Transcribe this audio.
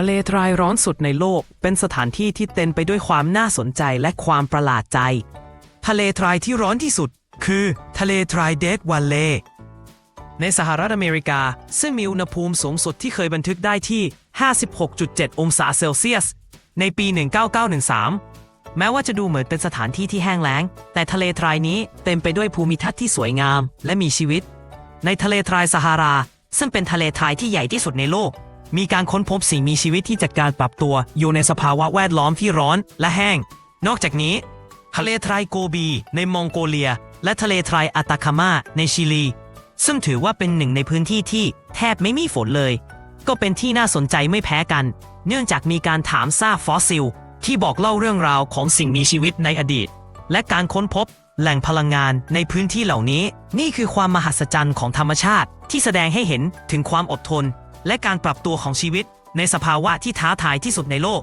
ทะเลทรายร้อนสุดในโลก เป็นสถานที่ที่เต็มไปด้วยความน่าสนใจและความประหลาดใจ ทะเลทรายที่ร้อนที่สุด คือทะเลทรายเดดวัลเลในสหรัฐอเมริกา ซึ่งมีอุณหภูมิสูงสุดที่เคยบันทึกได้ที่ 56.7 องศาเซลเซียส ในปี 1993 แม้ว่าจะดูเหมือนเป็นสถานที่ที่แห้งแล้ง แต่ทะเลทรายนี้เต็มไปด้วยภูมิทัศน์ที่สวยงามและมีชีวิต ในทะเลทรายซาฮารา ซึ่งเป็นทะเลทรายที่ใหญ่ที่สุดในโลก มีการค้นพบสิ่งมีชีวิตที่จัดการปรับตัว อยู่ในสภาวะแวดล้อมที่ร้อนและแห้ง นอกจากนี้ ทะเลทรายโกบี ในมองโกเลีย และทะเลทรายอาตาคามาในชิลี ซึ่งถือว่าเป็นหนึ่งในพื้นที่ที่แทบไม่มีฝนเลย ก็เป็นที่น่าสนใจไม่แพ้กัน เนื่องจากมีการถามซากฟอสซิล ที่บอกเล่าเรื่องราวของสิ่งมีชีวิตในอดีต และการค้นพบแหล่งพลังงานในพื้นที่เหล่านี้ นี่คือความมหัศจรรย์ของธรรมชาติ ที่แสดงให้เห็นถึงความอดทน และการปรับตัวของชีวิตในสภาวะที่ท้าทายที่สุดในโลก